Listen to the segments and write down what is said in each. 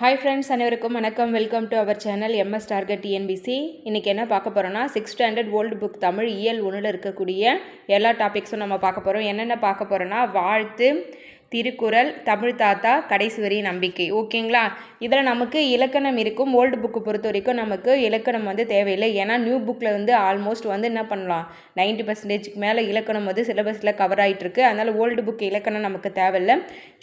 Hi friends அனைவருக்கும் வணக்கம். Welcome to our channel MS target TNPSC இன்றைக்கி என்ன பார்க்க போகிறோன்னா six standard old book Tamil இயல் ஒன்றில் இருக்கக்கூடிய எல்லா டாபிக்ஸும் நம்ம பார்க்க போகிறோம் என்னென்ன பார்க்க போகிறோன்னா வாழ்த்து திருக்குறள் தமிழ் தாத்தா கடைசி வரி நம்பிக்கை. ஓகேங்களா இதில் நமக்கு இலக்கணம் இருக்கும். ஓல்டு புக்கு பொறுத்த வரைக்கும் நமக்கு இலக்கணம் வந்து தேவையில்லை. ஏன்னா நியூ புக்கில் வந்து ஆல்மோஸ்ட் வந்து என்ன பண்ணலாம்? நைன்ட்டி பர்சன்டேஜ்க்கு மேலே இலக்கணம் வந்து சிலபஸில் கவர் ஆகிட்டு இருக்கு. அதனால் ஓல்டு புக் இலக்கணம் நமக்கு தேவையில்லை.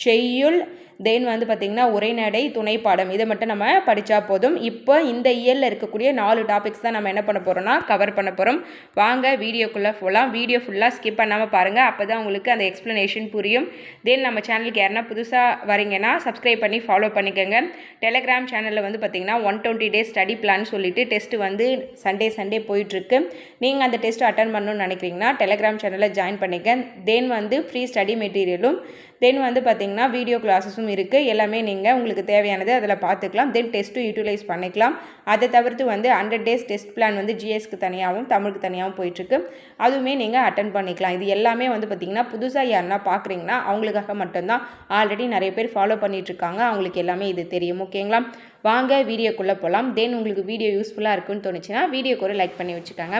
செய்யுள் தென் வந்து பார்த்திங்கன்னா உரைநடை துணை பாடம். இதை மட்டும் நம்ம படித்தா போதும். இப்போ இந்த இயலில் இருக்கக்கூடிய நாலு டாபிக்ஸ் தான் நம்ம என்ன பண்ண போகிறோம்னா கவர் பண்ண போகிறோம் வாங்க வீடியோக்குள்ளே போகலாம் வீடியோ ஃபுல்லாக ஸ்கிப் பண்ணாமல் பாருங்கள் அப்போ தான் உங்களுக்கு அந்த எக்ஸ்ப்ளனேஷன் புரியும். தென் நம்ம சேனலுக்கு யாருன்னா புதுசாக வரீங்கன்னா சப்ஸ்கிரைப் பண்ணி ஃபாலோ பண்ணிக்கோங்க. டெலகிராம் சேனலில் வந்து பார்த்திங்கன்னா one twenty days study plan சொல்லிட்டு டெஸ்ட் வந்து சண்டே சண்டே போயிட்டுருக்கு. நீங்கள் அந்த டெஸ்ட் அட்டன் பண்ணணும்னு நினைக்கிறீங்கன்னா டெலகிராம் சேனலில் ஜாயின் பண்ணிக்க. தென் வந்து ஃப்ரீ ஸ்டடி மெட்டீரியலும் தென் வந்து பார்த்திங்கன்னா வீடியோ கிளாஸஸும் இருக்குது எல்லாமே நீங்கள் உங்களுக்கு தேவையானது அதில் பார்த்துக்கலாம். தென் டெஸ்ட்டும் யூட்டிலைஸ் பண்ணிக்கலாம். அதை தவிர்த்து வந்து ஹண்ட்ரட் டேஸ் டெஸ்ட் பிளான் வந்து ஜிஎஸ்க்கு தனியாகவும் தமிழுக்கு தனியாகவும் போயிட்டுருக்கு. அதுவுமே நீங்கள் அட்டன் பண்ணிக்கலாம். இது எல்லாமே வந்து பார்த்திங்கன்னா புதுசாக யாருன்னா பார்க்குறீங்கன்னா அவங்களுக்காக மட்டும்தான். ஆல்ரெடி நிறைய பேர் ஃபாலோ பண்ணிகிட்ருக்காங்க அவங்களுக்கு எல்லாமே இது தெரியும். ஓகேங்களா? வாங்க வீடியோக்குள்ளே போகலாம். தென் உங்களுக்கு வீடியோ யூஸ்ஃபுல்லாக இருக்குன்னு தோணுச்சுன்னா வீடியோக்கு ஒரு லைக் பண்ணி வச்சுக்கோங்க.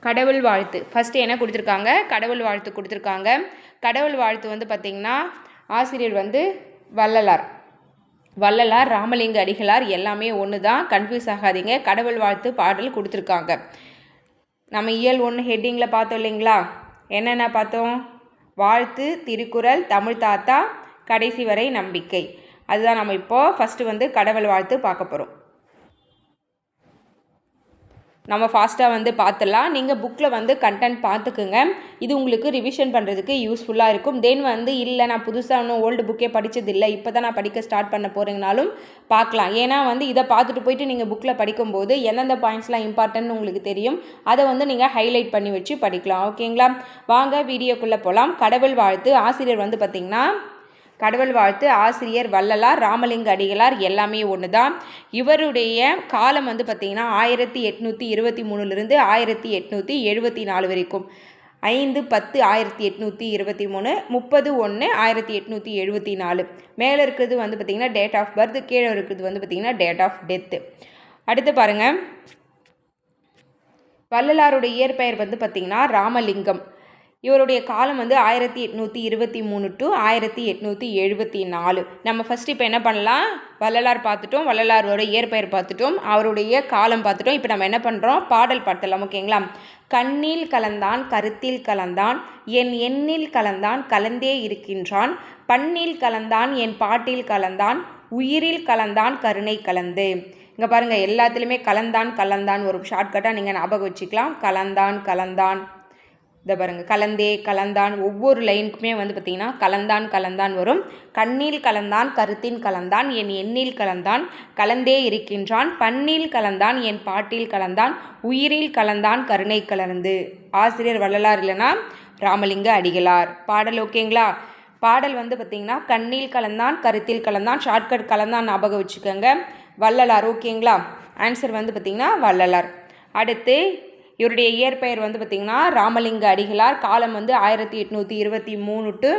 கடவுள் வாழ்த்து. ஃபஸ்ட்டு என்ன கொடுத்துருக்காங்க? கடவுள் வாழ்த்து கொடுத்துருக்காங்க. கடவுள் வாழ்த்து வந்து பார்த்திங்கன்னா ஆசிரியர் வந்து வள்ளலார். வள்ளலார் ராமலிங்க அடிகளார் எல்லாமே ஒன்று தான் கன்ஃபியூஸ் ஆகாதீங்க. கடவுள் வாழ்த்து பாடல் கொடுத்துருக்காங்க. நம்ம இயல் ஒன்று ஹெட்டிங்கில் பார்த்தோம் இல்லைங்களா? என்னென்ன பார்த்தோம்? வாழ்த்து திருக்குறள் தமிழ் தாத்தா கடைசி வரை நம்பிக்கை. அதுதான் நம்ம இப்போது ஃபஸ்ட்டு வந்து கடவுள் வாழ்த்து பார்க்க போகிறோம் நம்ம ஃபாஸ்ட்டாக வந்து பார்த்துடலாம் நீங்கள் புக்கில் வந்து கண்டென்ட் பார்த்துக்குங்க இது உங்களுக்கு ரிவிஷன் பண்ணுறதுக்கு யூஸ்ஃபுல்லாக இருக்கும். தென் வந்து இல்லை நான் புதுசாக இன்னும் ஓல்டு புக்கே படித்ததில்லை இப்போ தான் நான் படிக்க ஸ்டார்ட் பண்ண போகிறீங்கனாலும் பார்க்கலாம் ஏன்னா வந்து இதை பார்த்துட்டு போயிட்டு நீங்கள் புக்கில் படிக்கும்போது எந்தெந்த பாயிண்ட்ஸ்லாம் இம்பார்ட்டன்ட்னு உங்களுக்கு தெரியும். அதை வந்து நீங்கள் ஹைலைட் பண்ணி வச்சு படிக்கலாம். ஓகேங்களா வாங்க வீடியோக்குள்ளே போகலாம் கடவுள் வாழ்த்து. ஆசிரியர் வந்து பார்த்திங்கன்னா கடவுள் வாழ்த்து ஆசிரியர் வள்ளலார் ராமலிங்க அடிகளார் எல்லாமே ஒன்று தான் இவருடைய காலம் வந்து பார்த்திங்கன்னா ஆயிரத்தி எட்நூற்றி இருபத்தி மூணுலேருந்து ஆயிரத்தி எட்நூற்றி எழுபத்தி நாலு வரைக்கும். ஐந்து பத்து ஆயிரத்தி எட்நூற்றி இருபத்தி மூணு முப்பது ஒன்று ஆயிரத்தி எட்நூற்றி எழுபத்தி நாலு. மேலே இருக்கிறது வந்து பார்த்திங்கன்னா டேட் ஆஃப் பர்த் கீழே இருக்கிறது வந்து பார்த்திங்கன்னா டேட் ஆஃப் டெத்து அடுத்து பாருங்கள் வள்ளலாருடைய இயற்பெயர் வந்து பார்த்திங்கன்னா ராமலிங்கம். இவருடைய காலம் வந்து ஆயிரத்தி எட்நூற்றி இருபத்தி மூணு டு ஆயிரத்தி எட்நூற்றி எழுபத்தி நாலு. நம்ம ஃபஸ்ட்டு இப்போ என்ன பண்ணலாம்? வள்ளலார் பார்த்துட்டோம். வள்ளலாரோட இயற்பெயர் பார்த்துட்டோம். அவருடைய காலம் பார்த்துட்டோம். இப்போ நம்ம என்ன பண்ணுறோம் பாடல் பாட்டலாம் ஓகேங்களா? கண்ணில் கலந்தான் கருத்தில் கலந்தான் என் எண்ணில் கலந்தான் கலந்தே இருக்கின்றான். பண்ணில் கலந்தான் என் பாட்டில் கலந்தான் உயிரில் கலந்தான் கருணை கலந்து. இங்கே பாருங்கள் எல்லாத்துலேயுமே கலந்தான் கலந்தான் ஒரு ஷார்ட்கட்டாக நீங்கள் ஞாபகம் வச்சுக்கலாம். கலந்தான் கலந்தான் இதை பாருங்கள் கலந்தே கலந்தான் ஒவ்வொரு லைனுக்குமே வந்து பார்த்திங்கன்னா கலந்தான் கலந்தான் வரும். கண்ணில் கலந்தான் கருத்தின் கலந்தான் என் எண்ணில் கலந்தான் கலந்தே இருக்கின்றான். பண்ணில் கலந்தான் என் பாட்டில் கலந்தான் உயிரில் கலந்தான் கருணை கலந்து. ஆசிரியர் வள்ளலார் இல்லைனா ராமலிங்க அடிகளார். பாடல் ஓகேங்களா? பாடல் வந்து பார்த்திங்கன்னா கண்ணில் கலந்தான் கருத்தில் கலந்தான் ஷார்ட்கட் கலந்தான் ஞாபகம் வச்சுக்கோங்க. வள்ளலார் ஓகேங்களா? ஆன்சர் வந்து பார்த்திங்கன்னா வள்ளலார். அடுத்து இவருடைய இயற்பெயர் வந்து பார்த்திங்கன்னா ராமலிங்க அடிகளார். காலம் வந்து ஆயிரத்தி எட்நூற்றி இருபத்தி மூணு டு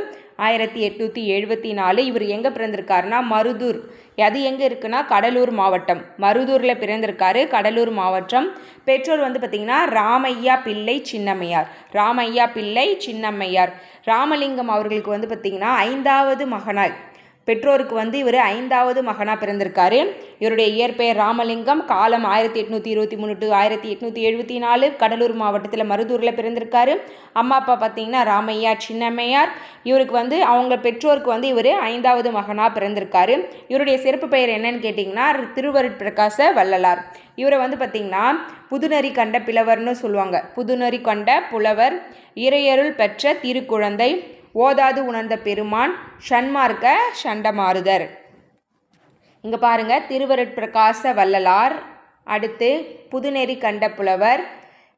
ஆயிரத்தி எட்நூற்றி எழுபத்தி நாலு. இவர் எங்கே பிறந்திருக்காருனா மருதூர். அது எங்கே இருக்குன்னா கடலூர் மாவட்டம். மருதூரில் பிறந்திருக்காரு. கடலூர் மாவட்டம். பெற்றோர் வந்து பார்த்திங்கன்னா ராமையா பிள்ளை சின்னம்மையார். ராமையா பிள்ளை சின்னம்மையார். ராமலிங்கம் அவர்களுக்கு வந்து பார்த்திங்கன்னா ஐந்தாவது மகனாய். பெற்றோருக்கு வந்து இவர் ஐந்தாவது மகனாக பிறந்திருக்காரு. இவருடைய இயற்பெயர் ராமலிங்கம். காலம் ஆயிரத்தி எட்நூற்றி இருபத்தி மூணு டு ஆயிரத்தி எட்நூற்றி எழுபத்தி நாலு கடலூர் மாவட்டத்தில் மருதூரில் பிறந்திருக்காரு. அம்மா அப்பா பார்த்தீங்கன்னா ராமையா சின்னம்மையார். இவருக்கு வந்து அவங்க பெற்றோருக்கு வந்து இவர் ஐந்தாவது மகனாக பிறந்திருக்காரு. இவருடைய சிறப்பு பெயர் என்னன்னு கேட்டிங்கன்னா திருவருட்பிரகாச வள்ளலார். இவரை வந்து பார்த்திங்கன்னா புதுநரி கண்ட பிளவர்னு சொல்லுவாங்க. புதுநரி கொண்ட புலவர் இறையருள் பெற்ற திருக்குழந்தை ஓதாது உணர்ந்த பெருமான் ஷண்மார்க்க சண்டமாறுதர். இங்கே பாருங்கள் திருவருட்பிரகாச வள்ளலார் அடுத்து புதுநெறி கண்ட புலவர்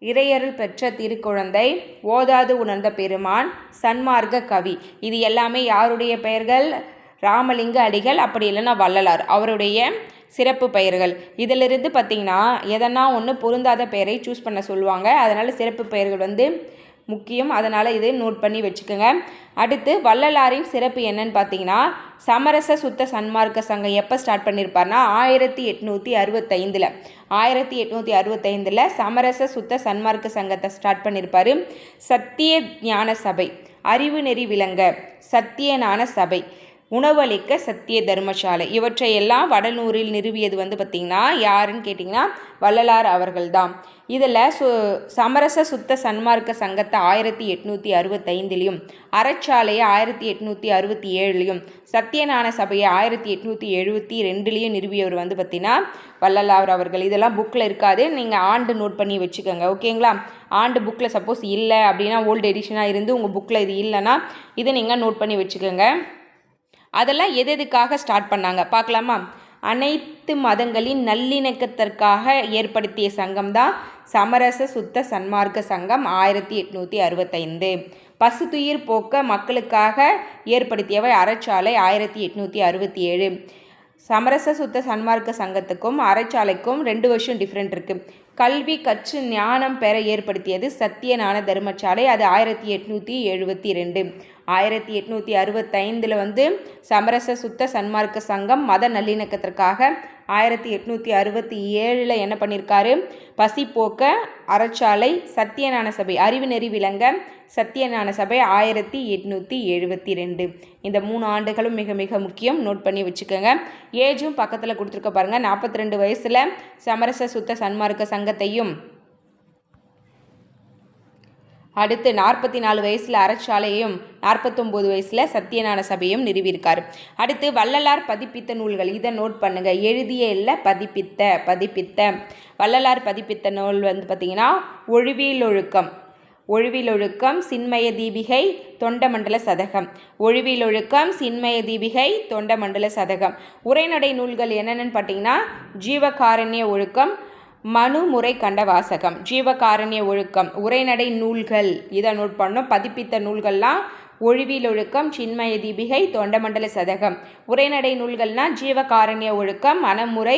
இறையருள் பெற்ற திருக்குழந்தை ஓதாது உணர்ந்த பெருமான் சன்மார்க்க கவி. இது எல்லாமே யாருடைய பெயர்கள்? ராமலிங்க அடிகள் அப்படி இல்லைன்னா வள்ளலார். அவருடைய சிறப்பு பெயர்கள். இதிலிருந்து பார்த்திங்கன்னா எதனா ஒன்று பொருந்தாத பெயரை சூஸ் பண்ண சொல்லுவாங்க. அதனால் சிறப்பு பெயர்கள் வந்து முக்கியம். அதனால் இதை நோட் பண்ணி வச்சுக்கோங்க. அடுத்து வள்ளலாரின் சிறப்பு என்னன்னு பார்த்தீங்கன்னா சமரச சுத்த சன்மார்க்க சங்கம் எப்போ ஸ்டார்ட் பண்ணியிருப்பார்னா ஆயிரத்தி எட்நூற்றி அறுபத்தைந்தில். ஆயிரத்தி எட்நூற்றி அறுபத்தைந்தில் சமரச சுத்த சன்மார்க்க சங்கத்தை ஸ்டார்ட் பண்ணியிருப்பார் சத்திய ஞான சபை அறிவு நெறி விளங்க சத்தியஞான சபை. உணவளிக்க சத்திய தர்மசாலை. இவற்றையெல்லாம் வடலூரில் நிறுவியது வந்து பார்த்திங்கன்னா யாருன்னு கேட்டிங்கன்னா வள்ளலார் அவர்கள்தான். இதில் சு சமரச சுத்த சன்மார்க்க சங்கத்தை ஆயிரத்தி எட்நூற்றி அறுபத்தைந்துலேயும் அறச்சாலையை ஆயிரத்தி எட்நூற்றி அறுபத்தி ஏழுலையும் சத்தியநாராயண சபையை ஆயிரத்தி எட்நூற்றி எழுபத்தி ரெண்டுலேயும் நிறுவியவர் வந்து பார்த்திங்கன்னா வள்ளலார் அவர்கள். இதெல்லாம் புக்கில் இருக்காது. நீங்கள் ஆண்டு நோட் பண்ணி வச்சுக்கோங்க. ஓகேங்களா ஆண்டு புக்கில் சப்போஸ் இல்லை அப்படின்னா ஓல்டு எடிஷனாக இருந்து உங்கள் புக்கில் இது இல்லைன்னா இதை நீங்கள் நோட் பண்ணி வச்சுக்கோங்க. அதெல்லாம் எது எதுக்காக ஸ்டார்ட் பண்ணாங்க? பார்க்கலாமா? அனைத்து மதங்களின் நல்லிணக்கத்திற்காக ஏற்படுத்திய சங்கம் தான் சமரச சுத்த சன்மார்க்க சங்கம் ஆயிரத்தி எட்நூற்றி அறுபத்தைந்து. பசுத்துயிர் போக்க மக்களுக்காக ஏற்படுத்தியவை அறச்சாலை ஆயிரத்தி எட்நூற்றி அறுபத்தி ஏழு சமரச சுத்த சன்மார்க்க சங்கத்துக்கும் அறச்சாலைக்கும் ரெண்டு வருஷம் டிஃப்ரெண்ட் இருக்குது கல்வி கற்று ஞானம் பெற ஏற்படுத்தியது சத்தியஞான தர்மசாலை. அது ஆயிரத்தி எட்நூற்றி எழுபத்தி ரெண்டு. ஆயிரத்தி எட்நூற்றி அறுபத்தைந்தில் வந்து சமரச சுத்த சன்மார்க்க சங்கம் மத நல்லிணக்கத்திற்காக ஆயிரத்தி எட்நூற்றி அறுபத்தி ஏழில் என்ன பண்ணியிருக்காரு பசி போக்க அறச்சாலை சத்தியஞான சபை அறிவு நெறி விளங்க சத்தியஞான சபை ஆயிரத்தி எட்நூற்றி எழுபத்தி ரெண்டு இந்த மூணு ஆண்டுகளும் மிக மிக முக்கியம். நோட் பண்ணி வச்சுக்கோங்க. ஏஜும் பக்கத்தில் கொடுத்துருக்க பாருங்கள் நாற்பத்தி ரெண்டு வயசில் சமரச சுத்த சன்மார்க்க சங்கத்தையும் அடுத்து நாற்பத்தி நாலு வயசில் அறச்சாலையும் நாற்பத்தொம்போது வயசில் சத்தியநாராயண சபையும் நிறுவியிருக்கார். அடுத்து வள்ளலார் பதிப்பித்த நூல்கள். இதை நோட் பண்ணுங்கள் எழுதிய இல்லை பதிப்பித்த பதிப்பித்த. வள்ளலார் பதிப்பித்த நூல் வந்து பார்த்திங்கன்னா ஒழுவியல் ஒழுக்கம். ஒழுவிலொழுக்கம் சின்மய தீபிகை தொண்டமண்டல சதகம். ஒழுவிலொழுக்கம் சின்மய தீபிகை தொண்டமண்டல சதகம். உரைநடை நூல்கள் என்னென்னு பார்த்தீங்கன்னா ஜீவகாரண்ய ஒழுக்கம் மனுமுறை கண்ட வாசகம் ஜீவகாரண்ய ஒழுக்கம் உரைநடை நூல்கள். இதை நோட் பண்ணோம் பதிப்பித்த நூல்கள்லாம் ஒழுவியல் ஒழுக்கம் சின்மய தீபிகை தொண்டமண்டல சதகம். உரைநடை நூல்கள்னால் ஜீவகாரண்ய ஒழுக்கம் மனமுறை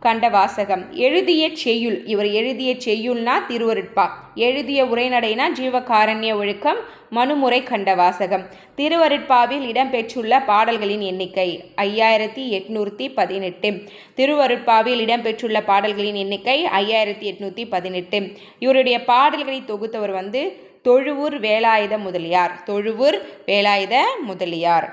கண்ட வாசகம் எழுதிய செய்யுள். இவர் எழுதிய செய்யுள்னா திருவருட்பா. எழுதிய உரைநடைனா ஜீவகாரண்ய ஒழுக்கம் மனுமுறை கண்ட வாசகம் திருவருட்பாவில் இடம்பெற்றுள்ள பாடல்களின் எண்ணிக்கை ஐயாயிரத்தி எட்நூற்றி பதினெட்டு. திருவருட்பாவில் இடம்பெற்றுள்ள பாடல்களின் எண்ணிக்கை ஐயாயிரத்தி எட்நூற்றி பதினெட்டு. இவருடைய பாடல்களை தொகுத்தவர் வந்து தொழுவூர் வேலாயுத முதலியார். தொழுவூர் வேலாயுத முதலியார்.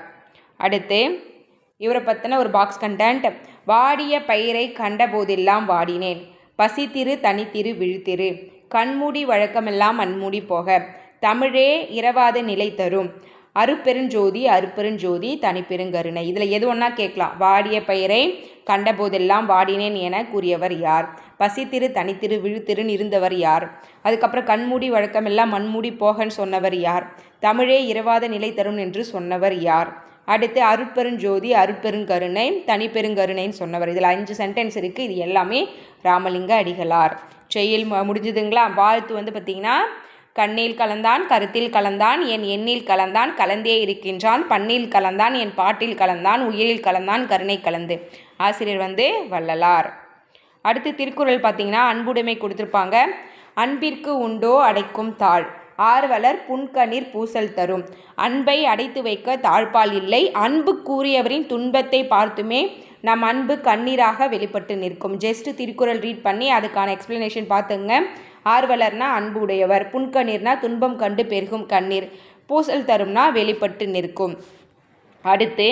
அடுத்து இவரை பற்றின ஒரு பாக்ஸ் கண்டென்ட் வாடிய பயிரை கண்டபோதெல்லாம் வாடினேன். பசித்திரு தனித்திரு விழுத்திரு. கண்மூடி வழக்கமெல்லாம் அன்மூடி போக. தமிழே இரவாத நிலை தரும். அருப்பெருஞ்சோதி அருப்பெருஞ்சோதி தனிப்பெருங்கருணை. இதில் எது ஒன்றா கேட்கலாம்? வாடிய பெயரை கண்டபோதெல்லாம் வாடினேன் என கூறியவர் யார்? பசித்திரு தனித்திரு விழுத்திருன்னு இருந்தவர் யார்? அதுக்கப்புறம் கண்மூடி வழக்கமெல்லாம் மண்மூடி போகன்னு சொன்னவர் யார்? தமிழே இரவாத நிலை தரும் என்று சொன்னவர் யார்? அடுத்து அருட்பெருஞ்சோதி அருட்பெருங்கருணை தனிப்பெருங்கருணைன்னு சொன்னவர். இதில் அஞ்சு சென்டென்ஸ் இருக்குது இது எல்லாமே ராமலிங்க அடிகளார். செயல் முடிஞ்சதுங்களா? வாழ்த்து வந்து பார்த்திங்கன்னா கண்ணில் கலந்தான் கருத்தில் கலந்தான் என் எண்ணில் கலந்தான் கலந்தே இருக்கின்றான் பண்ணில் கலந்தான் என் பாட்டில் கலந்தான் உயிரில் கலந்தான் கருணை கலந்து. ஆசிரியர் வந்து வள்ளலார். அடுத்து திருக்குறள் பார்த்திங்கன்னா அன்புடைமை கொடுத்துருப்பாங்க அன்பிற்கு உண்டோ அடைக்கும் தாழ். ஆர்வலர் புன்கணீர் பூசல் தரும். அன்பை அடைத்து வைக்க தாழ்பால் இல்லை. அன்பு கூறியவரின் துன்பத்தை பார்த்துமே நம் அன்பு கண்ணீராக வெளிப்பட்டு நிற்கும். ஜஸ்ட் திருக்குறள் ரீட் பண்ணி அதுக்கான எக்ஸ்ப்ளனேஷன் பார்த்துங்க. ஆர்வலர்னா அன்பு உடையவர் புன்கண்ணீர்னா துன்பம் கண்டு பெருகும் கண்ணீர். பூசல் தரும்னா வெளிப்பட்டு நிற்கும். அடுத்து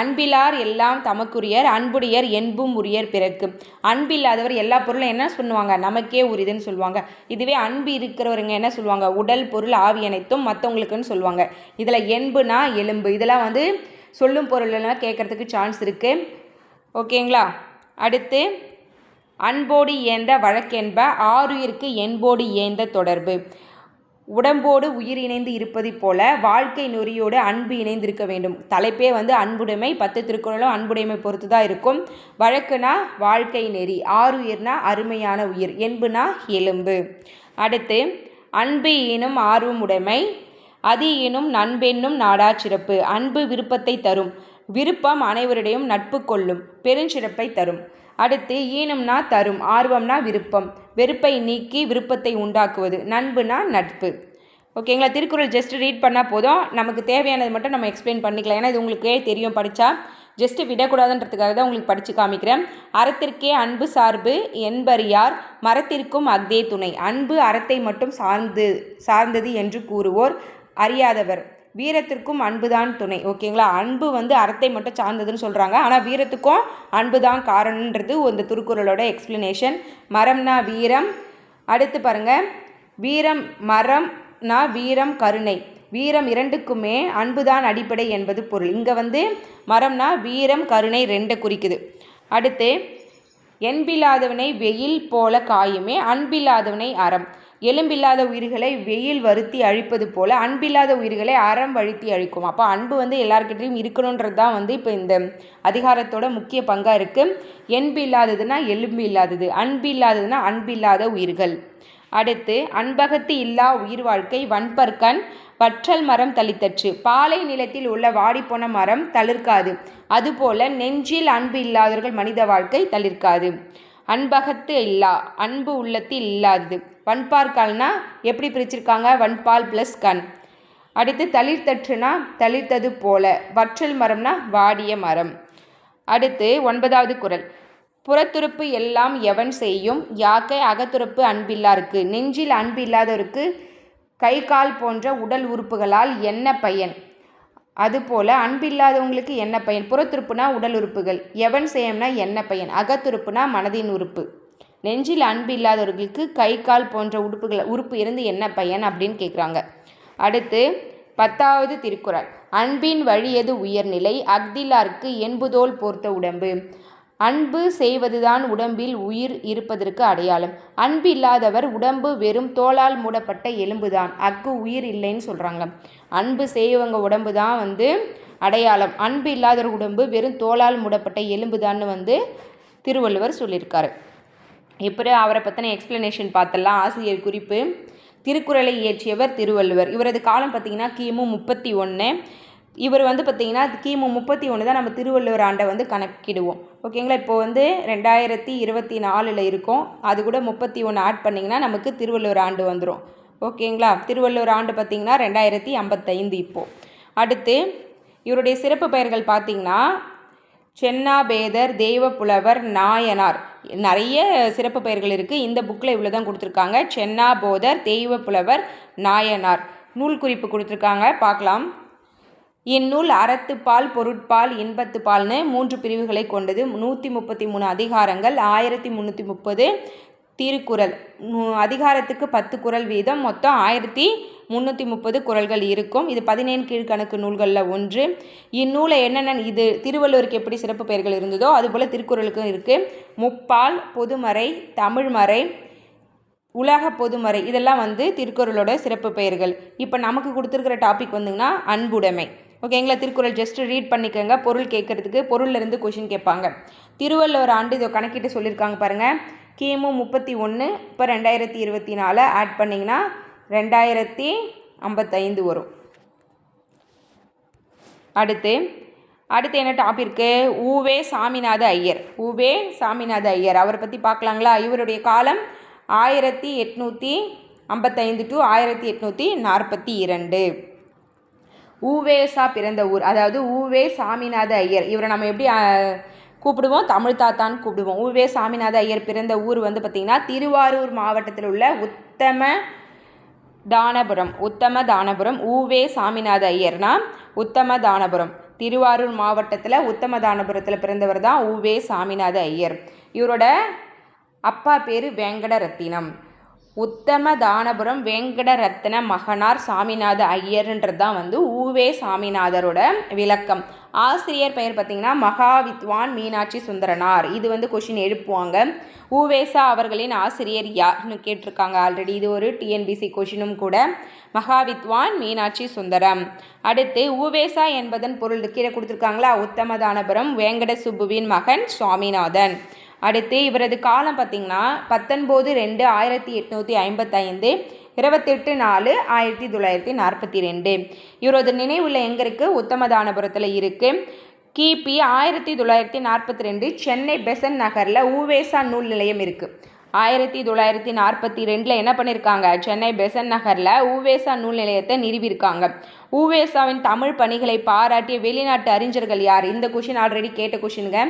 அன்பிலார் எல்லாம் தமக்குரியர் அன்புடையர் என்பும் உரியர் பிறக்கு அன்பில்லாதவர் எல்லா பொருளும் என்ன சொல்லுவாங்க? நமக்கே உரியதுன்னு சொல்லுவாங்க. இதுவே அன்பு இருக்கிறவருங்க என்ன சொல்லுவாங்க? உடல் பொருள் ஆவி அனைத்தும் மற்றவங்களுக்குன்னு சொல்லுவாங்க. இதில் என்புனா எலும்பு. இதெல்லாம் வந்து சொல்லும் பொருள்லாம் கேட்குறதுக்கு சான்ஸ் இருக்குது ஓகேங்களா? அடுத்து அன்போடு ஏந்த வழக்கென்ப ஆறுயிருக்கு என்போடு ஏந்த தொடர்பு. உடம்போடு உயிர் இணைந்து இருப்பது போல வாழ்க்கை நெறியோடு அன்பு இணைந்திருக்க வேண்டும். தலைப்பே வந்து அன்புடைமை. பத்து திருக்குறளும் அன்புடைமை பொறுத்து தான் இருக்கும். வழக்குனா வாழ்க்கை நெறி. ஆறுயிர்னா அருமையான உயிர். என்புனா எலும்பு. அடுத்து அன்பு எனும் ஆர்வம் உடைமை. அதி எனும் நண்பென்னும் நாடா சிறப்பு. அன்பு விருப்பத்தை தரும். விருப்பம் அனைவருடையும் நட்பு கொள்ளும். பெருஞ்சிறப்பை தரும். அடுத்து ஈனம்னா தரும் ஆர்வம்னா விருப்பம். வெறுப்பை நீக்கி விருப்பத்தை உண்டாக்குவது நண்புனா நட்பு. ஓகேங்களா? திருக்குறள் ஜஸ்ட் ரீட் பண்ணால் போதும். நமக்கு தேவையானது மட்டும் நம்ம எக்ஸ்பிளைன் பண்ணிக்கலாம். ஏன்னா இது உங்களுக்கே தெரியும் படித்தா ஜஸ்ட்டு விடக்கூடாதுன்றதுக்காக தான் உங்களுக்கு படித்து காமிக்கிறேன். அறத்திற்கே அன்பு சார்பு என்பறியார் மரத்திற்கும் அக்தே துணை. அன்பு அறத்தை மட்டும் சார்ந்து சார்ந்தது என்று கூறுவோர் அறியாதவர். வீரத்திற்கும் அன்புதான் துணை. ஓகேங்களா? அன்பு வந்து அறத்தை மட்டும் சார்ந்ததுன்னு சொல்கிறாங்க ஆனால் வீரத்துக்கும் அன்பு தான் காரணன்றது இந்த திருக்குறளோட எக்ஸ்ப்ளனேஷன் மரம்னா வீரம். அடுத்து பாருங்கள் வீரம் மரம்னா வீரம் கருணை. வீரம் இரண்டுக்குமே அன்புதான் அடிப்படை என்பது பொருள். இங்கே வந்து மரம்னா வீரம் கருணை ரெண்டை குறிக்குது. அடுத்து என்பில்லாதவனை வெயில் போல காயுமே அன்பில்லாதவனை அறம். எலும்பில்லாத உயிர்களை வெயில் வருத்தி அழிப்பது போல் அன்பில்லாத உயிர்களை அறம் வழுத்தி அழிக்கும். அப்போ அன்பு வந்து எல்லாருக்கிட்டையும் இருக்கணுன்றது தான் வந்து இப்போ இந்த அதிகாரத்தோட முக்கிய பங்காக இருக்குது என்பு இல்லாததுன்னா எலும்பு இல்லாதது அன்பு இல்லாததுன்னா அன்பில்லாத உயிர்கள். அடுத்து அன்பகத்து இல்லா உயிர் வாழ்க்கை வன்பர்கண் வற்றல் மரம் தளித்தற்று. பாலை நிலத்தில் உள்ள வாடிப்போன மரம் தளிர்க்காது. அதுபோல நெஞ்சில் அன்பு இல்லாதவர்கள் மனித வாழ்க்கை தளிர்க்காது. அன்பகத்து இல்லா அன்பு உள்ளத்தில் இல்லாதது. வன்பார்கால்னா எப்படி பிரிச்சிருக்காங்க? வன்பால் ப்ளஸ் கண். அடுத்து தளிர்த்தற்றுனா தளிர்த்தது போல. வற்றல் மரம்னா வாடிய மரம். அடுத்து ஒன்பதாவது குரல். புறத்துறுப்பு எல்லாம் எவன் செய்யும்? யாக்கை அகத்துறுப்பு அன்பில்லாருக்கு நெஞ்சில் அன்பு இல்லாதவருக்கு கை கால் போன்ற உடல் உறுப்புகளால் என்ன பயன்? அதுபோல் அன்பில்லாதவங்களுக்கு என்ன பயன்? புறத்துறுப்புனா உடல் உறுப்புகள். எவன் செய்யம்னா என்ன பயன்? அகத்துறுப்புனா மனதின் உறுப்பு. நெஞ்சில் அன்பு இல்லாதவர்களுக்கு கை கால் போன்ற உறுப்புகளை உறுப்பு இருந்து என்ன பயன் அப்படின்னு கேட்குறாங்க அடுத்து பத்தாவது திருக்குறள். அன்பின் வழியது உயர்நிலை? அக்திலார்க்கு என்புதோல் போர்த்த உடம்பு. அன்பு செய்வதுதான் உடம்பில் உயிர் இருப்பதற்கு அடையாளம். அன்பு இல்லாதவர் உடம்பு வெறும் தோளால் மூடப்பட்ட எலும்புதான். அக்கு உயிர் இல்லைன்னு சொல்கிறாங்க அன்பு செய்வங்க உடம்பு தான் வந்து அடையாளம். அன்பு இல்லாதவர் உடம்பு வெறும் தோளால் மூடப்பட்ட எலும்புதான்னு வந்து திருவள்ளுவர் சொல்லியிருக்காரு. இப்போ அவரை பற்றின எக்ஸ்ப்ளனேஷன் பார்த்தலாம் ஆசிரியர் குறிப்பு. திருக்குறளை இயற்றியவர் திருவள்ளுவர். இவரது காலம் பார்த்திங்கன்னா கிமு முப்பத்தி ஒன்று இவர் வந்து பார்த்திங்கன்னா கிமு முப்பத்தி ஒன்று தான் நம்ம திருவள்ளுவர் ஆண்டை வந்து கணக்கிடுவோம். ஓகேங்களா? இப்போ வந்து ரெண்டாயிரத்தி இருபத்தி நாலில் இருக்கும். அது கூட முப்பத்தி ஒன்று ஆட் பண்ணிங்கன்னா நமக்கு திருவள்ளுவர் ஆண்டு வந்துடும் ஓகேங்களா? திருவள்ளுவர் ஆண்டு பார்த்திங்கன்னா ரெண்டாயிரத்தி ஐம்பத்தைந்து இப்போது அடுத்து இவருடைய சிறப்பு பெயர்கள் பார்த்திங்கன்னா சென்னாபேதர் தெய்வப்புலவர் நாயனார். நிறைய சிறப்பு பெயர்கள் இருக்குது இந்த புக்கில் இவ்வளோ தான் கொடுத்துருக்காங்க. சென்னா போதர் தெய்வ புலவர் நாயனார். நூல் குறிப்பு கொடுத்துருக்காங்க. பார்க்கலாம். இந்நூல் அறத்துப்பால் பொருட்பால் இன்பத்துப்பால்னு மூன்று பிரிவுகளை கொண்டது. நூற்றி முப்பத்தி மூணு அதிகாரங்கள் ஆயிரத்தி முந்நூற்றி முப்பது திருக்குறள். அதிகாரத்துக்கு பத்து குரல் வீதம். மொத்தம் ஆயிரத்தி முந்நூற்றி முப்பது குரல்கள் இருக்கும். இது பதினேழு கீழ்கணக்கு நூல்களில் ஒன்று. இந்நூலை என்னென்ன இது திருவள்ளுவருக்கு எப்படி சிறப்பு பெயர்கள் இருந்ததோ அதுபோல் திருக்குறளுக்கும் இருக்குது முப்பால் பொதுமறை தமிழ்மறை உலக பொதுமறை இதெல்லாம் வந்து திருக்குறளோட சிறப்பு பெயர்கள். இப்போ நமக்கு கொடுத்துருக்கிற டாபிக் வந்துங்கன்னா அன்புடைமை. ஓகேங்களா திருக்குறள் ஜஸ்ட் ரீட் பண்ணிக்கோங்க. பொருள் கேட்குறதுக்கு பொருள்லேருந்து கொஷின் கேட்பாங்க. திருவள்ளுவர் ஆண்டு இதை கணக்கிட்டு சொல்லியிருக்காங்க பாருங்கள் கிமு முப்பத்தி ஒன்று இப்போ ரெண்டாயிரத்தி இருபத்தி நாலு ஆட் பண்ணிங்கன்னா ரெண்டாயிரத்தி ஐம்பத்தைந்து வரும். அடுத்து அடுத்து என்ன டாபிக்கு ஊவே சாமிநாத ஐயர். ஊவே சாமிநாத ஐயர். அவரை பற்றி பார்க்கலாங்களா? இவருடைய காலம் ஆயிரத்தி எட்நூற்றி ஐம்பத்தைந்து டு ஆயிரத்தி எட்நூற்றி நாற்பத்தி இரண்டு. ஊவேசா பிறந்த ஊர். அதாவது ஊவே சாமிநாத ஐயர். இவரை நம்ம எப்படி கூப்பிடுவோம். தமிழ் தாத்தான்னு கூப்பிடுவோம். ஊவே சாமிநாத ஐயர் பிறந்த ஊர் வந்து பார்த்திங்கன்னா திருவாரூர் மாவட்டத்தில் உள்ள உத்தம தானபுரம். உத்தம தானபுரம் ஊவே சாமிநாத ஐயர்னா உத்தம தானபுரம். திருவாரூர் மாவட்டத்தில் உத்தம தானபுரத்தில் பிறந்தவர் தான் ஊவே சாமிநாத ஐயர். இவரோட அப்பா பேர் வெங்கடரத்தினம். உத்தம தானபுரம் வெங்கடரத்ன மகனார் சாமிநாத ஐயர்ன்றது தான் வந்து ஊவே சாமிநாதரோட விளக்கம். ஆசிரியர் பெயர் பார்த்திங்கன்னா மகாவித்வான் மீனாட்சி சுந்தரனார். இது வந்து கொஷின் எழுப்புவாங்க. ஊவேசா அவர்களின் ஆசிரியர் யார்னு கேட்டிருக்காங்க ஆல்ரெடி இது ஒரு டிஎன்பிசி கொஷினும் கூட. மகாவித்வான் மீனாட்சி சுந்தரம். அடுத்து ஊவேசா என்பதன் பொருள் கீழே கொடுத்துருக்காங்களா? உத்தமதானபுரம் வேங்கடசுப்புவின் வேங்கட சுப்புவின் மகன் சுவாமிநாதன். அடுத்து இவரது காலம் பார்த்திங்கன்னா பத்தொன்பது ரெண்டு ஆயிரத்தி எட்நூற்றி ஐம்பத்தைந்து. இருபத்தெட்டு நாலு ஆயிரத்தி தொள்ளாயிரத்தி நாற்பத்தி ரெண்டு. இவரது நினைவுள்ள எங்கே இருக்குது உத்தமதானபுரத்தில் இருக்குது கிபி ஆயிரத்தி தொள்ளாயிரத்தி நாற்பத்தி ரெண்டு சென்னை பெசன் நகரில் ஊவேசா நூல் நிலையம் இருக்குது ஆயிரத்தி தொள்ளாயிரத்தி நாற்பத்தி ரெண்டில் என்ன பண்ணியிருக்காங்க சென்னை பெசன் நகரில் ஊவேசா நூல் நிலையத்தை நிறுவியிருக்காங்க. ஊவேசாவின் தமிழ் பணிகளை பாராட்டிய வெளிநாட்டு அறிஞர்கள் யார்? இந்த கொஷின் ஆல்ரெடி கேட்ட கொஷினுங்க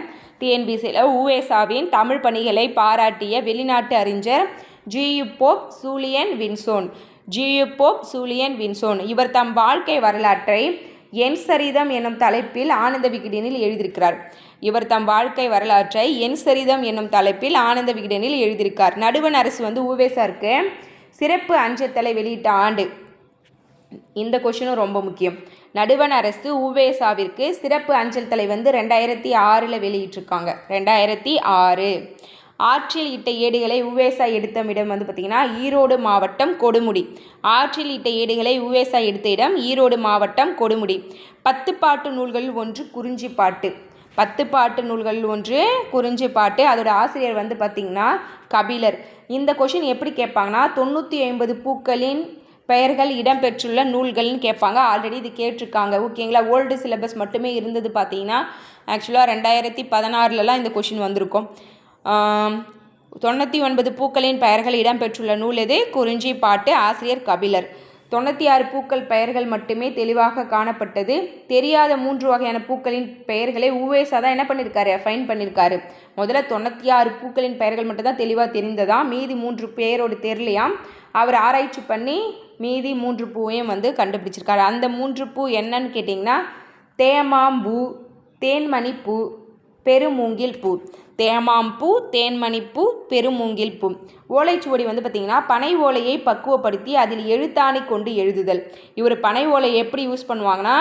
டிஎன்பிசியில் உவேசாவின் தமிழ் பணிகளை பாராட்டிய வெளிநாட்டு அறிஞர் G U Pope Julien Vinson. G U Pope Julien Vinson. இவர் தம் வாழ்க்கை வரலாற்றை என் சரிதம் என்னும் தலைப்பில் ஆனந்த விகடனில் எழுதியிருக்கிறார். இவர் தம் வாழ்க்கை வரலாற்றை என் சரிதம் என்னும் தலைப்பில் ஆனந்த விகடனில் எழுதியிருக்கார் நடுவண் அரசு வந்து ஊவேசாருக்கு சிறப்பு அஞ்சத்தலை வெளியிட்ட ஆண்டு. இந்த கொஷினும் ரொம்ப முக்கியம். நடுவண் அரசு உவேசாவிற்கு சிறப்பு அஞ்சல் தலை வந்து ரெண்டாயிரத்தி ஆறில் வெளியிட்டிருக்காங்க. ரெண்டாயிரத்தி ஆறு. ஆற்றில் இட்ட ஏடுகளை உவேசா எடுத்த இடம் வந்து பார்த்திங்கன்னா ஈரோடு மாவட்டம் கொடுமுடி. ஆற்றில் இட்ட ஏடுகளை உவேசா எடுத்த இடம் ஈரோடு மாவட்டம் கொடுமுடி. பத்து பாட்டு நூல்களில் ஒன்று குறிஞ்சி பாட்டு. பத்து பாட்டு நூல்கள் ஒன்று குறிஞ்சி பாட்டு. அதோட ஆசிரியர் வந்து பார்த்திங்கன்னா கபிலர். இந்த கொஷின் எப்படி கேட்பாங்கன்னா தொண்ணூற்றி ஐம்பது பூக்களின் பெயர்கள் இடம்பெற்றுள்ள நூல்கள்னு கேட்பாங்க. ஆல்ரெடி இது கேட்டிருக்காங்க. ஓகேங்களா ஓல்டு சிலபஸ் மட்டுமே இருந்தது பார்த்தீங்கன்னா ஆக்சுவலாக ரெண்டாயிரத்தி பதினாறுலலாம் இந்த கொஷின் வந்திருக்கும். தொண்ணூற்றி ஒன்பது பூக்களின் பெயர்கள் இடம்பெற்றுள்ள நூல் எது? குறிஞ்சி பாட்டு ஆசிரியர் கபிலர். தொண்ணூற்றி ஆறு பூக்கள் பெயர்கள் மட்டுமே தெளிவாக காணப்பட்டது. தெரியாத மூன்று வகையான பூக்களின் பெயர்களை உவேசா தான் என்ன பண்ணியிருக்காரு ஃபைன் பண்ணியிருக்காரு முதல்ல தொண்ணூற்றி ஆறு பூக்களின் பெயர்கள் மட்டும்தான் தெளிவாக தெரிந்ததா? மீதி மூன்று பெயரோடு தெரியலையாம். அவர் ஆராய்ச்சி பண்ணி மீதி மூன்று பூவையும் வந்து கண்டுபிடிச்சிருக்காரு. அந்த மூன்று பூ என்னன்னு கேட்டிங்கன்னா தேமாம்பூ தேன்மணிப்பூ பெருமூங்கில் பூ. தேமாம்பூ தேன்மணிப்பூ பெருமூங்கில் பூ. ஓலைச்சுவடி வந்து பார்த்திங்கன்னா பனை ஓலையை பக்குவப்படுத்தி அதில் எழுத்தாணி கொண்டு எழுதுதல். இவர் பனை ஓலையை எப்படி யூஸ் பண்ணுவாங்கன்னா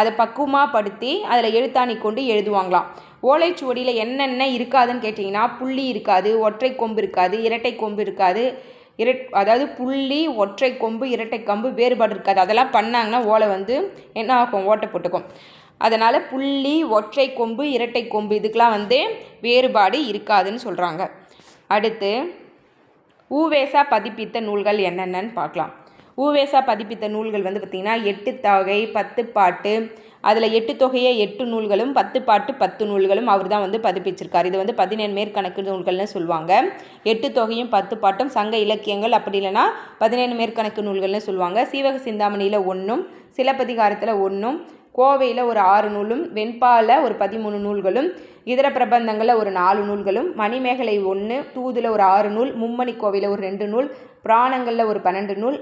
அதை பக்குவமாக படுத்தி அதில் எழுத்தாணி கொண்டு எழுதுவாங்களாம். ஓலைச்சுவடியில் என்னென்ன இருக்காதுன்னு கேட்டிங்கன்னா புள்ளி இருக்காது ஒற்றை கொம்பு இருக்காது இரட்டை கொம்பு இருக்காது இரட் அதாவது புள்ளி ஒற்றை கொம்பு இரட்டை கம்பு வேறுபாடு இருக்காது. அதெல்லாம் பண்ணாங்கன்னா ஓலை வந்து என்ன ஆகும்? ஓட்டை போட்டுக்கும். அதனால் புள்ளி ஒற்றை கொம்பு இரட்டை கொம்பு இதுக்கெலாம் வந்து வேறுபாடு இருக்காதுன்னு சொல்கிறாங்க அடுத்து ஊவேசா பதிப்பித்த நூல்கள் என்னென்னன்னு பார்க்கலாம். ஊவேசா பதிப்பித்த நூல்கள் வந்து பார்த்திங்கன்னா எட்டு தொகை பத்து பாட்டு அதில் எட்டு தொகையை எட்டு நூல்களும் பத்து பாட்டு பத்து நூல்களும் அவர் தான் வந்து பதிப்பிச்சிருக்கார். இது வந்து பதினேழு மேற்கணக்கு நூல்கள்னு சொல்லுவாங்க. எட்டு தொகையும் பத்து பாட்டும் சங்க இலக்கியங்கள் அப்படி இல்லைன்னா பதினேழு மேற்கணக்கு நூல்கள்னு சொல்லுவாங்க. சீவக சிந்தாமணியில் ஒன்றும் சிலப்பதிகாரத்தில் ஒன்றும் கோவையில் ஒரு ஆறு நூலும் வெண்பால ஒரு பதிமூணு நூல்களும் இதர பிரபந்தங்களில் ஒரு நாலு நூல்களும் மணிமேகலை ஒன்று தூதில் ஒரு ஆறு நூல் மும்மணி கோவையில் ஒரு ரெண்டு நூல் புராணங்களில் ஒரு பன்னெண்டு நூல்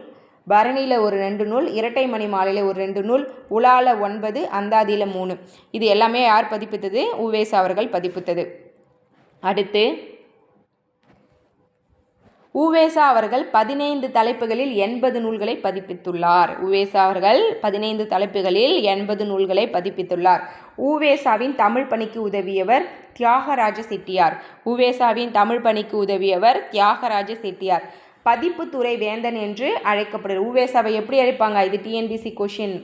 பரணியில் ஒரு ரெண்டு நூல் இரட்டை மணி மாலையில் ஒரு ரெண்டு நூல் உலால ஒன்பது அந்தாதியில் மூணு. இது எல்லாமே யார் பதிப்பித்தது? உவேஸ் அவர்கள் பதிப்பித்தது. அடுத்து உவேசா அவர்கள் பதினைந்து தலைப்புகளில் எண்பது நூல்களை பதிப்பித்துள்ளார். உவேசா அவர்கள் பதினைந்து தலைப்புகளில் எண்பது நூல்களை பதிப்பித்துள்ளார். உவேசாவின் தமிழ் பணிக்கு உதவியவர் தியாகராஜ செட்டியார். உவேசாவின் தமிழ் பணிக்கு உதவியவர் தியாகராஜ செட்டியார். பதிப்புத்துறை வேந்தன் என்று அழைக்கப்படுகிறார் உவேசாவை எப்படி அழைப்பாங்க? இது டிஎன்பிசி கொஷின்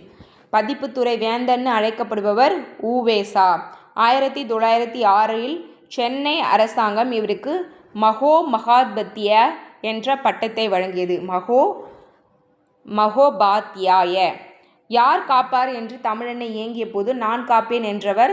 பதிப்புத்துறை வேந்தன் அழைக்கப்படுபவர் உவேசா. ஆயிரத்தி தொள்ளாயிரத்தி ஆறில் சென்னை அரசாங்கம் இவருக்கு மகோ மகாத்பத்திய என்ற பட்டத்தை வழங்கியது. மகோ மகோபாத்தியாய யார் காப்பார் என்று தமிழனை ஏங்கிய போது நான் காப்பேன் என்றவர்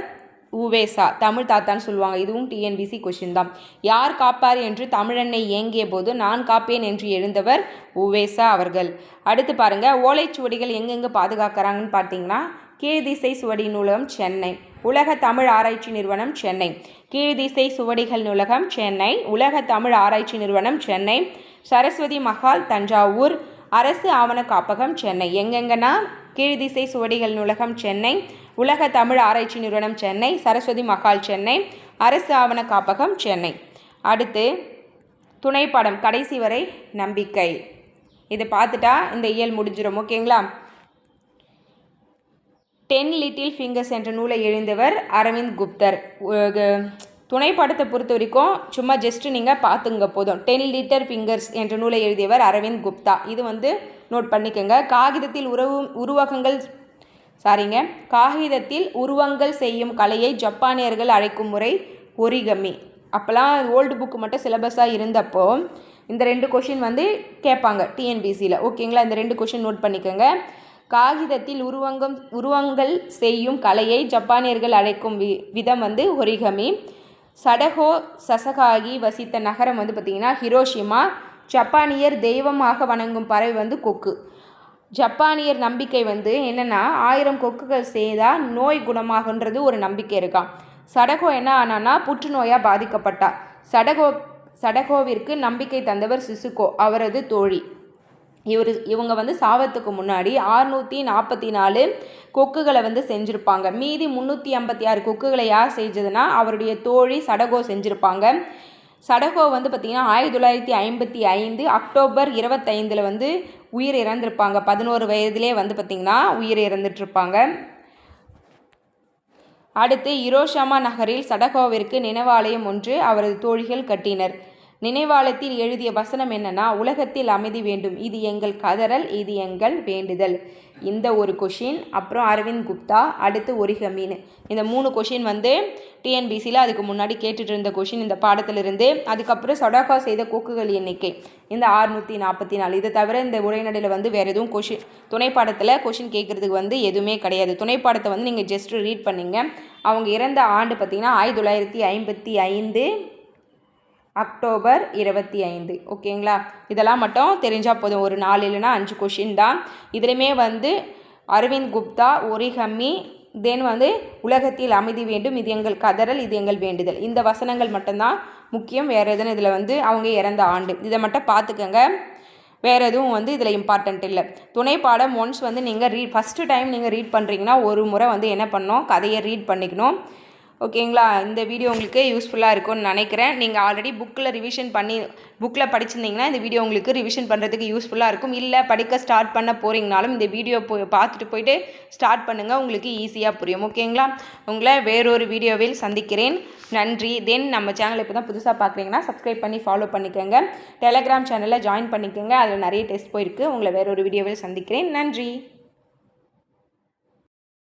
உவேசா. தமிழ் தாத்தான்னு சொல்லுவாங்க. இதுவும் டிஎன்பிசி கொஷின் தான். யார் காப்பார் என்று தமிழனை ஏங்கிய போது நான் காப்பேன் என்று எழுந்தவர் உவேசா அவர்கள். அடுத்து பாருங்கள் ஓலைச்சுவடிகள் எங்கெங்கே பாதுகாக்கிறாங்கன்னு பார்த்தீங்கன்னா கீழ்திசை சுவடி நூலகம் சென்னை. உலக தமிழ் ஆராய்ச்சி நிறுவனம் சென்னை. கீழ்திசை சுவடிகள் நூலகம் சென்னை. உலக தமிழ் ஆராய்ச்சி நிறுவனம் சென்னை. சரஸ்வதி மஹால் தஞ்சாவூர். அரசு ஆவண காப்பகம் சென்னை. எங்கெங்கன்னா கீழ்திசை சுவடிகள் நூலகம் சென்னை. உலக தமிழ் ஆராய்ச்சி நிறுவனம் சென்னை. சரஸ்வதி மஹால் சென்னை. அரசு ஆவண காப்பகம் சென்னை. அடுத்து துணைப்படம் கடைசி வரை நம்பிக்கை. இதை பார்த்துட்டா இந்த இயல் முடிஞ்சிடும் ஓகேங்களா? டென் லிட்டில் ஃபிங்கர்ஸ் என்ற நூலை எழுந்தவர் அரவிந்த் குப்தர். துணை துணைப்படத்தை பொறுத்த வரைக்கும் சும்மா ஜஸ்ட்டு நீங்கள் பார்த்துங்க போதும். டென் லிட்டர் ஃபிங்கர்ஸ் என்ற நூலை எழுதியவர் அரவிந்த் குப்தா. இது வந்து நோட் பண்ணிக்கோங்க. காகிதத்தில் உறவு உருவகங்கள் சாரிங்க காகிதத்தில் உருவங்கள் செய்யும் கலையை ஜப்பானியர்கள் அழைக்கும் முறை ஒரிகமி. அப்போல்லாம் ஓல்டு புக்கு மட்டும் சிலபஸாக இருந்தப்போ இந்த ரெண்டு கொஷின் வந்து கேட்பாங்க டிஎன்பிசியில் ஓகேங்களா இந்த ரெண்டு கொஷின் நோட் பண்ணிக்கோங்க. காகிதத்தில் உருவங்கம் உருவங்கள் செய்யும் கலையை ஜப்பானியர்கள் அழைக்கும் வி விதம் வந்து ஒரிகமி. சடகோ சசகாகி வசித்த நகரம் வந்து பார்த்திங்கன்னா ஹிரோஷிமா. ஜப்பானியர் தெய்வமாக வணங்கும் பறவை வந்து கொக்கு. ஜப்பானியர் நம்பிக்கை வந்து என்னென்னா ஆயிரம் கொக்குகள் செய்தால் நோய் குணமாகுன்றது ஒரு நம்பிக்கை இருக்கான் சடகோ என்ன ஆனான்னா புற்றுநோயாக பாதிக்கப்பட்டா. சடகோ சடகோவிற்கு நம்பிக்கை தந்தவர் சிசுகோ அவரது தோழி. இவர் இவங்க வந்து சாவத்துக்கு முன்னாடி ஆறுநூற்றி நாற்பத்தி நாலு கொக்குகளை வந்து செஞ்சுருப்பாங்க. மீதி முந்நூற்றி ஐம்பத்தி ஆறு கொக்குகளை யார் செஞ்சதுன்னா அவருடைய தோழி சடகோ செஞ்சுருப்பாங்க. சடகோ வந்து பார்த்திங்கன்னா ஆயிரத்தி தொள்ளாயிரத்தி ஐம்பத்தி ஐந்து அக்டோபர் இருபத்தைந்தில் வந்து உயிர் இறந்திருப்பாங்க. பதினோரு வயதிலே வந்து பார்த்திங்கன்னா உயிர் இறந்துட்டுருப்பாங்க. அடுத்து இரோஷாமா நகரில் சடகோவிற்கு நினைவாலயம் ஒன்று அவரது தோழிகள் கட்டினர். நினைவாளத்தில் எழுதிய வசனம் என்னன்னா உலகத்தில் அமைதி வேண்டும். இது எங்கள் கதறல் இது எங்கள் வேண்டுதல். இந்த ஒரு கொஷின் அப்புறம் அரவிந்த் குப்தா அடுத்து ஒரிகமீன் இந்த மூணு கொஷின் வந்து டிஎன்பிசியில் அதுக்கு முன்னாடி கேட்டுட்டு இருந்த கொஷின் இந்த பாடத்திலிருந்து அதுக்கப்புறம் சொடாக்கா செய்த கொக்குகள் எண்ணிக்கை. இந்த ஆறுநூற்றி நாற்பத்தி நாலு. இதை தவிர இந்த உரைநடையில் வந்து வேறு எதுவும் கொஷின் துணை பாடத்தில் கொஷின் கேட்குறதுக்கு வந்து எதுவுமே கிடையாது. துணை பாடத்தை வந்து நீங்கள் ஜஸ்ட் ரீட் பண்ணிங்க. அவங்க இறந்த ஆண்டு பார்த்திங்கன்னா ஆயிரத்தி தொள்ளாயிரத்தி ஐம்பத்தி ஐந்து அக்டோபர் இருபத்தி ஐந்து. ஓகேங்களா? இதெல்லாம் மட்டும் தெரிஞ்சால் போதும். ஒரு நாலு இல்லைன்னா அஞ்சு கொஷின் தான். இதுலையுமே வந்து அரவிந்த் குப்தா ஒரிஹம்மி தென் வந்து உலகத்தில் அமைதி வேண்டும் இது எங்கள் கதறல் இது எங்கள் வேண்டுதல். இந்த வசனங்கள் மட்டும்தான் முக்கியம். வேறு எதுவும் இதில் வந்து அவங்க இறந்த ஆண்டு. இதை மட்டும் பார்த்துக்கோங்க. வேறு எதுவும் வந்து இதில் இம்பார்ட்டண்ட் இல்லை. துணை பாடம் ஒன்ஸ் வந்து நீங்கள் ரீட் ஃபஸ்ட்டு டைம் நீங்கள் ரீட் பண்ணுறீங்கன்னா ஒரு முறை வந்து என்ன பண்ணணும்? கதையை ரீட் பண்ணிக்கணும். ஓகேங்களா? இந்த வீடியோ உங்களுக்கு யூஸ்ஃபுல்லாக இருக்கும்னு நினைக்கிறேன். நீங்கள் ஆல்ரெடி புக்கில் ரிவிஷன் பண்ணி புக்கில் படிச்சிருந்தீங்கன்னா இந்த வீடியோ உங்களுக்கு ரிவிஷன் பண்ணுறதுக்கு யூஸ்ஃபுல்லாக இருக்கும். இல்லை படிக்க ஸ்டார்ட் பண்ண போகிறீங்கனாலும் இந்த வீடியோ போய் பார்த்துட்டு போயிட்டு ஸ்டார்ட் பண்ணுங்கள் உங்களுக்கு ஈஸியாக புரியும். ஓகேங்களா? உங்களை வேறொரு வீடியோவில் சந்திக்கிறேன். நன்றி. தென் நம்ம சேனல் இப்போ தான் புதுசாக பார்க்குறீங்கன்னா சப்ஸ்கிரைப் பண்ணி ஃபாலோ பண்ணிக்கோங்க. டெலகிராம் சேனலில் ஜாயின் பண்ணிக்கோங்க. அதில் நிறைய டெஸ்ட் போயிருக்கு. உங்களை வேறொரு வீடியோவில் சந்திக்கிறேன். நன்றி.